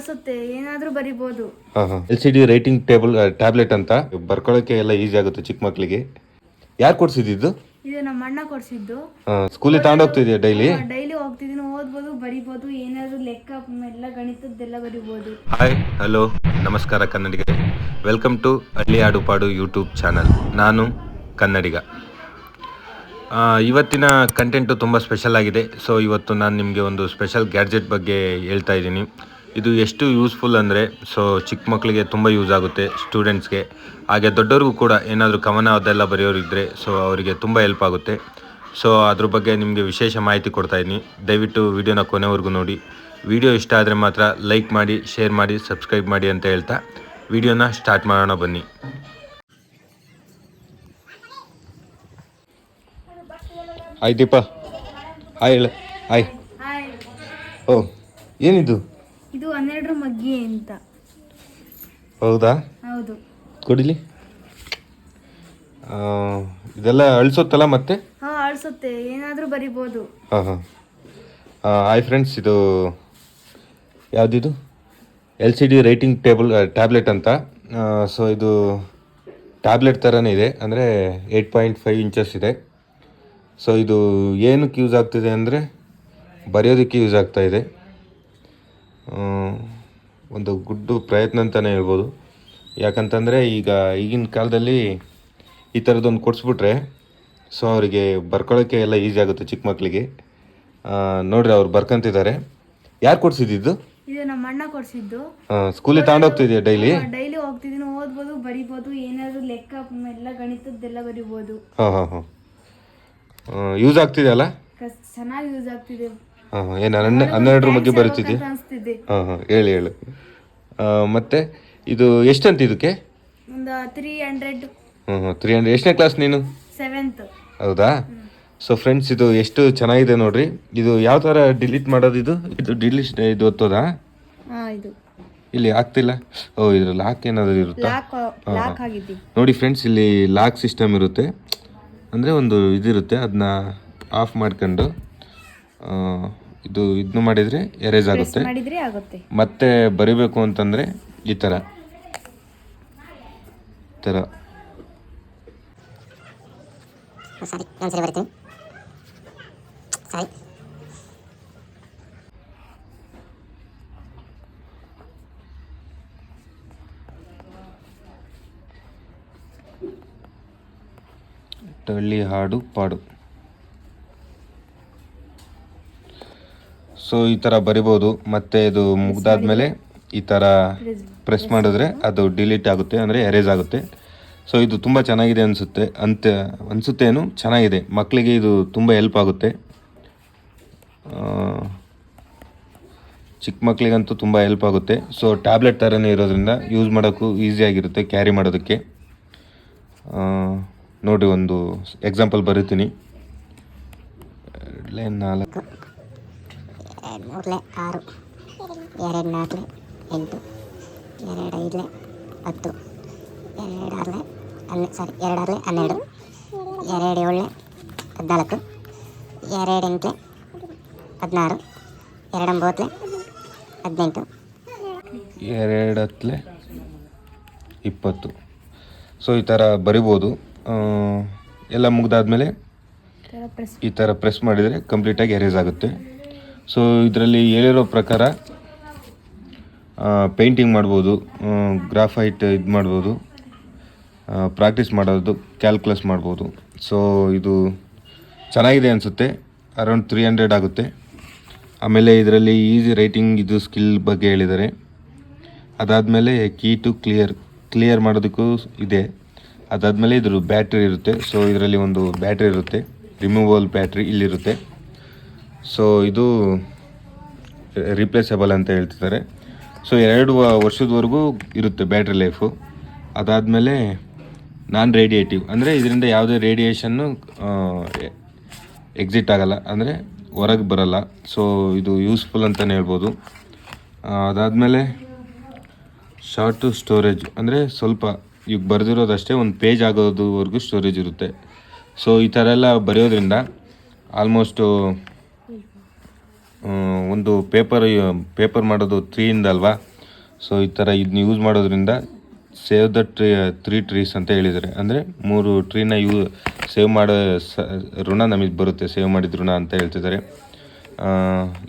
ಅಳಿಸುತ್ತೆ ಏನಾದ್ರೂ ಬರಿಬಹುದು L C D writing table tablet ಅಂತ ಬರ್ಕೊಳ್ಳೋಕೆ ಎಲ್ಲ ಈಸಿ ಆಗುತ್ತೆ ಚಿಕ್ಕ ಮಕ್ಕಳಿಗೆ ಯಾರು ಕೊಡ್ಸಿದ್ದು ಇದು ನಮ್ಮ ಅಣ್ಣ ಕೊಡ್ಸಿದ್ದು. ಸ್ಕೂಲಿಗೆ ತಗೊಂಡೋಗ್ತಿದ್ಯಾ ಡೈಲಿ ಡೈಲಿ ಹೋಗ್ತಿದ್ದೀನಿ ಓದ್ಬೋದು ಬರಿಬೋದು ಏನಾದ್ರೂ ಲೆಕ್ಕ ಎಲ್ಲ ಗಣಿತದ್ದೆಲ್ಲ ಬರಿಬೋದು. ಹಾಯ್ ಹಲೋ ನಮಸ್ಕಾರ ಕನ್ನಡಿಗರೇ. ವೆಲ್ಕಮ್ ಟು ಹಳ್ಳಿ ಆಡುಪಾಡು ಯೂಟ್ಯೂಬ್ ಚಾನಲ್ ನಾನು ಕನ್ನಡಿಗ. ಇವತ್ತಿನ ಕಂಟೆಂಟು ತುಂಬ ಸ್ಪೆಷಲ್ ಆಗಿದೆ. ಸೊ ಇವತ್ತು ನಾನು ನಿಮಗೆ ಒಂದು ಸ್ಪೆಷಲ್ ಗ್ಯಾಡ್ಜೆಟ್ ಬಗ್ಗೆ ಹೇಳ್ತಾ ಇದ್ದೀನಿ. ಇದು ಎಷ್ಟು ಯೂಸ್ಫುಲ್ ಅಂದರೆ ಸೊ ಚಿಕ್ಕ ಮಕ್ಕಳಿಗೆ ತುಂಬ ಯೂಸ್ ಆಗುತ್ತೆ ಸ್ಟೂಡೆಂಟ್ಸ್ಗೆ ಹಾಗೆ ದೊಡ್ಡವ್ರಿಗೂ ಕೂಡ ಏನಾದರೂ ಕವನ ಅದೆಲ್ಲ ಬರೆಯೋರಿದ್ದರೆ ಸೊ ಅವರಿಗೆ ತುಂಬ ಹೆಲ್ಪ್ ಆಗುತ್ತೆ. ಸೊ ಅದ್ರ ಬಗ್ಗೆ ನಿಮಗೆ ವಿಶೇಷ ಮಾಹಿತಿ ಕೊಡ್ತಾಯಿದ್ದೀನಿ ದಯವಿಟ್ಟು ವಿಡಿಯೋನ ಕೊನೆವರೆಗೂ ನೋಡಿ. ವಿಡಿಯೋ ಇಷ್ಟ ಆದರೆ ಮಾತ್ರ ಲೈಕ್ ಮಾಡಿ ಶೇರ್ ಮಾಡಿ ಸಬ್ಸ್ಕ್ರೈಬ್ ಮಾಡಿ ಅಂತ ಹೇಳ್ತಾ ವಿಡಿಯೋನ ಸ್ಟಾರ್ಟ್ ಮಾಡೋಣ ಬನ್ನಿ. ಹಾಯ್ ದೀಪ ಹಾಯ್ ಹೇಳ. ಹಾಯ್ ಹಾಯ್ ಓ ಏನಿದು? ಇದು ಹನ್ನೆರಡರ ಮಗ್ಗಿ ಅಂತ. ಹೌದಾ? ಹೌದು. ಕೊಡಿಲಿ? ಇದೆಲ್ಲ ಅಳಿಸುತ್ತಲ್ಲ ಮತ್ತೆ? ಹಾ ಅಳಿಸುತ್ತೆ. ಏನಾದರೂ ಬರಿಬೋದು. ಹಾಂ ಹಾಂ. ಹಾಯ್ ಫ್ರೆಂಡ್ಸ್ ಇದು ಯಾವುದಿದು? L C D writing table tablet ಅಂತ. ಸೊ ಇದು ಟ್ಯಾಬ್ಲೆಟ್ ಥರನೇ ಇದೆ. ಅಂದರೆ ಏಯ್ಟ್ ಪಾಯಿಂಟ್ ಫೈವ್ ಇಂಚಸ್ ಇದೆ. ಸೊ ಇದು ಏನಕ್ಕೆ ಯೂಸ್ ಆಗ್ತಿದೆ ಅಂದರೆ ಬರೆಯೋದಕ್ಕೆ ಯೂಸ್ ಆಗ್ತಾಯಿದೆ ಒಂದು ಗುಡ್ಡು ಪ್ರಯತ್ನ ಅಂತಲೇ ಹೇಳ್ಬೋದು. ಯಾಕಂತಂದರೆ ಈಗ ಈಗಿನ ಕಾಲದಲ್ಲಿ ಈ ಥರದ್ದೊಂದು ಕೊಡಿಸ್ಬಿಟ್ರೆ ಸೊ ಅವರಿಗೆ ಬರ್ಕೊಳ್ಳೋಕ್ಕೆ ಎಲ್ಲ ಈಸಿ ಆಗುತ್ತೆ ಚಿಕ್ಕ ಮಕ್ಕಳಿಗೆ ನೋಡ್ರಿ ಅವ್ರು ಬರ್ಕೊಂತಿದ್ದಾರೆ. ಯಾರು ಕೊಡಿಸಿದ್ದು ಇದು? ನಮ್ಮ ಅಣ್ಣ ಕೊಡ್ಸಿದ್ದು. ಸ್ಕೂಲಿಗೆ ತಗೊಂಡೋಗ್ತಿದ್ಯಾ ಡೈಲಿ? ಡೈಲಿ ಹೋಗ್ತಿದ್ದೀನಿ. ಓದ್ಬೋದು ಬರಿಬೋದು ಏನಾದ್ರೂ ಲೆಕ್ಕ ಎಲ್ಲ ಗಣಿತದ್ದೆಲ್ಲ ಬರಿಬೋದು. ಹಾಂ ಹಾಂ ಹಾಂ. ಯೂಸ್ ಆಗ್ತಿದೆಯಲ್ಲ ಚೆನ್ನಾಗಿ ಯೂಸ್ ಆಗ್ತಿದೆ. ಹಾಂ ಹಾಂ. ಏನು ಹನ್ನೆ ಹನ್ನೆರಡರ ಬಗ್ಗೆ ಬರುತ್ತಿದೆ ಹಾಂ ಹಾಂ. ಹೇಳಿ ಹೇಳು. ಆ, ಮತ್ತೆ ಇದು ಎಷ್ಟಂತ ಇದಕ್ಕೆ? ಒಂದು ತ್ರೀ ಹಂಡ್ರೆಡ್ ಹ್ಞೂ ಹ್ಞೂ ತ್ರೀ ಹಂಡ್ರೆಡ್ ಎಷ್ಟನೇ ಕ್ಲಾಸ್ ನೀನು? ಸೆವೆಂತ್ ಹೌದಾ? ಸೊ ಫ್ರೆಂಡ್ಸ್ ಇದು ಎಷ್ಟು ಚೆನ್ನಾಗಿದೆ ನೋಡ್ರಿ. ಇದು ಯಾವ ಥರ ಡಿಲೀಟ್ ಮಾಡೋದು ಇದು? ಇದು ಡಿಲೀಟ್ ಇದು ಒತ್ತೋದಾ? ಹಾ ಇದು. ಇಲ್ಲಿ ಆಗ್ತಿಲ್ಲ ಓ ಇದ್ರ ಲಾಕ್ ಏನಾದರೂ ಇರುತ್ತಾ? ಲಾಕ್ ನೋಡಿ ಫ್ರೆಂಡ್ಸ್ ಇಲ್ಲಿ ಲಾಕ್ ಸಿಸ್ಟಮ್ ಇರುತ್ತೆ. ಅಂದರೆ ಒಂದು ಇದಿರುತ್ತೆ. ಅದನ್ನ ಆಫ್ ಮಾಡ್ಕೊಂಡು ಆ, ಇದು ಇದನ್ನು ಮಾಡಿದರೆ ಎರೇಸ್ ಆಗುತ್ತೆ. ಮಾಡಿದ್ರೆ ಆಗುತ್ತೆ. ಮತ್ತೆ ಬರಿಬೇಕು ಅಂತಂದರೆ ಈ ಥರ ಈ ಥರ ಸಾರಿ ಒಂದ್ಸರಿ ಬರ್ತೀನಿ. ಸಾರಿ ಟಳ್ಳಿ ಹಾಡು ಪಾಡು. ಸೊ ಈ ಥರ ಬರಿಬೋದು. ಮತ್ತೆ ಇದು ಮುಗ್ದಾದ್ಮೇಲೆ ಈ ಥರ ಪ್ರೆಸ್ ಮಾಡಿದ್ರೆ ಅದು ಡಿಲೀಟ್ ಆಗುತ್ತೆ ಅಂದರೆ ಎರೇಸ್ ಆಗುತ್ತೆ. ಸೊ ಇದು ತುಂಬ ಚೆನ್ನಾಗಿದೆ ಅನಿಸುತ್ತೆ. ಅಂತ ಏನು? ಚೆನ್ನಾಗಿದೆ. ಮಕ್ಕಳಿಗೆ ಇದು ತುಂಬ ಹೆಲ್ಪ್ ಆಗುತ್ತೆ. ಚಿಕ್ಕ ಮಕ್ಕಳಿಗಂತೂ ತುಂಬ ಹೆಲ್ಪ್ ಆಗುತ್ತೆ. ಸೊ ಟ್ಯಾಬ್ಲೆಟ್ ಥರನೇ ಇರೋದ್ರಿಂದ ಯೂಸ್ ಮಾಡೋಕ್ಕೂ ಈಸಿಯಾಗಿರುತ್ತೆ ಕ್ಯಾರಿ ಮಾಡೋದಕ್ಕೆ. ನೋಡಿ ಒಂದು ಎಕ್ಸಾಂಪಲ್ ಬರೀತೀನಿ. ನಾಲ್ಕು. ಎರಡು ಮೂರಲೆ? ಆರು. ಎರಡು ನಾಲ್ಕಲೆ ಎಂಟು. ಎರಡು ಐದಲೆ ಹತ್ತು. ಎರಡು ಆರಲೆ ಹನ್ನೆ ಸಾರಿ ಎರಡು ಆರಲೆ ಹನ್ನೆರಡು. ಎರಡು ಏಳಲೆ ಹದಿನಾಲ್ಕು. ಎರಡು ಎಂಟಲೆ ಹದಿನಾರು. ಎರಡು ಒಂಬತ್ತಲೆ ಹದಿನೆಂಟು. ಎರಡು ಹತ್ತಲೆ ಇಪ್ಪತ್ತು. ಸೊ ಈ ಥರ ಬರಿಬೋದು. ಎಲ್ಲ ಮುಗ್ದಾದ್ಮೇಲೆ ಪ್ರೆಸ್ ಈ ಥರ ಪ್ರೆಸ್ ಮಾಡಿದರೆ ಕಂಪ್ಲೀಟಾಗಿ ಎರೇಸ್ ಆಗುತ್ತೆ. ಸೊ ಇದರಲ್ಲಿ ಹೇಳಿರೋ ಪ್ರಕಾರ ಪೇಂಟಿಂಗ್ ಮಾಡ್ಬೋದು ಗ್ರಾಫೈಟ್ ಇದು ಮಾಡ್ಬೋದು ಪ್ರಾಕ್ಟೀಸ್ ಮಾಡೋದು ಕ್ಯಾಲ್ಕುಲಸ್ ಮಾಡ್ಬೋದು. ಸೊ ಇದು ಚೆನ್ನಾಗಿದೆ ಅನಿಸುತ್ತೆ. ಅರೌಂಡ್ ತ್ರೀ ಹಂಡ್ರೆಡ್ ಆಗುತ್ತೆ. ಆಮೇಲೆ ಇದರಲ್ಲಿ ಈಸಿ ರೈಟಿಂಗ್ ಇದು ಸ್ಕಿಲ್ ಬಗ್ಗೆ ಹೇಳಿದ್ದಾರೆ. ಅದಾದಮೇಲೆ ಕೀ ಟು ಕ್ಲಿಯರ್ ಕ್ಲಿಯರ್ ಮಾಡೋದಕ್ಕೂ ಇದೆ. ಅದಾದಮೇಲೆ ಇದ್ರ ಬ್ಯಾಟ್ರಿ ಇರುತ್ತೆ. ಸೊ ಇದರಲ್ಲಿ ಒಂದು ಬ್ಯಾಟ್ರಿ ಇರುತ್ತೆ. ರಿಮೂವಲ್ ಬ್ಯಾಟ್ರಿ ಇಲ್ಲಿರುತ್ತೆ. ಸೊ ಇದು ರಿಪ್ಲೇಸಬಲ್ ಅಂತ ಹೇಳ್ತಿದ್ದಾರೆ. ಸೊ ಎರಡು ವರ್ಷದವರೆಗೂ ಇರುತ್ತೆ ಬ್ಯಾಟ್ರಿ ಲೈಫು ಅದಾದಮೇಲೆ ನಾನ್ ರೇಡಿಯೇಟಿವ್ ಅಂದರೆ ಇದರಿಂದ ಯಾವುದೇ ರೇಡಿಯೇಷನ್ನು ಎಕ್ಸಿಟ್ ಆಗಲ್ಲ. ಅಂದರೆ ಹೊರಗೆ ಬರಲ್ಲ. ಸೊ ಇದು ಯೂಸ್ಫುಲ್ ಅಂತಲೇ ಹೇಳ್ಬೋದು. ಅದಾದಮೇಲೆ ಶಾರ್ಟು ಸ್ಟೋರೇಜ್ ಅಂದರೆ ಸ್ವಲ್ಪ ಈಗ ಬರೆದಿರೋದಷ್ಟೇ ಒಂದು ಪೇಜ್ ಆಗೋದುವರೆಗೂ ಸ್ಟೋರೇಜ್ ಇರುತ್ತೆ. ಸೊ ಈ ಥರ ಎಲ್ಲ ಬರೆಯೋದ್ರಿಂದ ಆಲ್ಮೋಸ್ಟು ಒಂದು ಪೇಪರ್ ಪೇಪರ್ ಮಾಡೋದು ತ್ರೀಯಿಂದ ಅಲ್ವಾ? ಸೊ ಈ ಥರ ಇದನ್ನ ಯೂಸ್ ಮಾಡೋದ್ರಿಂದ save the tree three trees ಅಂತ ಹೇಳಿದ್ದಾರೆ. ಅಂದರೆ ಮೂರು ಟ್ರೀನ ಯೂ ಸೇವ್ ಮಾಡೋ, ಸ, ಋಣ ನಮಗೆ ಬರುತ್ತೆ ಸೇವ್ ಮಾಡಿದ ಋಣ ಅಂತ ಹೇಳ್ತಿದ್ದಾರೆ.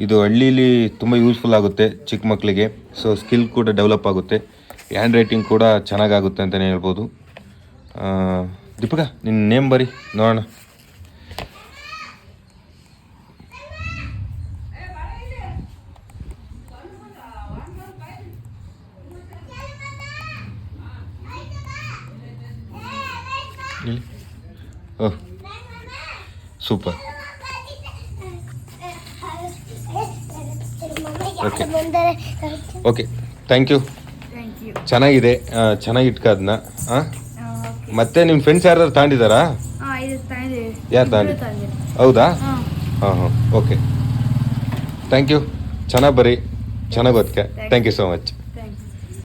ಇದು ಹಳ್ಳೀಲಿ ತುಂಬ ಯೂಸ್ಫುಲ್ ಆಗುತ್ತೆ ಚಿಕ್ಕ ಮಕ್ಕಳಿಗೆ ಸೊ ಸ್ಕಿಲ್ ಕೂಡ ಡೆವಲಪ್ ಆಗುತ್ತೆ. ಹ್ಯಾಂಡ್ ರೈಟಿಂಗ್ ಕೂಡ ಚೆನ್ನಾಗಾಗುತ್ತೆ ಅಂತಲೇ ಹೇಳ್ಬೋದು. ದೀಪಿಕಾ ನಿನ್ನ ನೇಮ್ ಬರಿ, ನೋಡೋಣ. ಓಹ್ super okay okay thank you ಚೆನ್ನಾಗಿದೆ. ಚೆನ್ನಾಗಿ ಇಟ್ಕ ಅದನ್ನ ಮತ್ತೆ ನಿಮ್ಮ ಫ್ರೆಂಡ್ಸ್ ಯಾರಾದ್ರು ತಾಂಡಿದಾರಾ? ಯಾರು ತಾಂಡಿ ಹೌದಾ? ಹಾಂ. ಹಾಂ ಹಾಂ ಓಕೆ ಥ್ಯಾಂಕ್ ಯು ಚೆನ್ನಾಗಿ ಬರೀ. ಚೆನ್ನಾಗಿ ಓದ್ಕೆ ಥ್ಯಾಂಕ್ ಯು ಸೊ ಮಚ್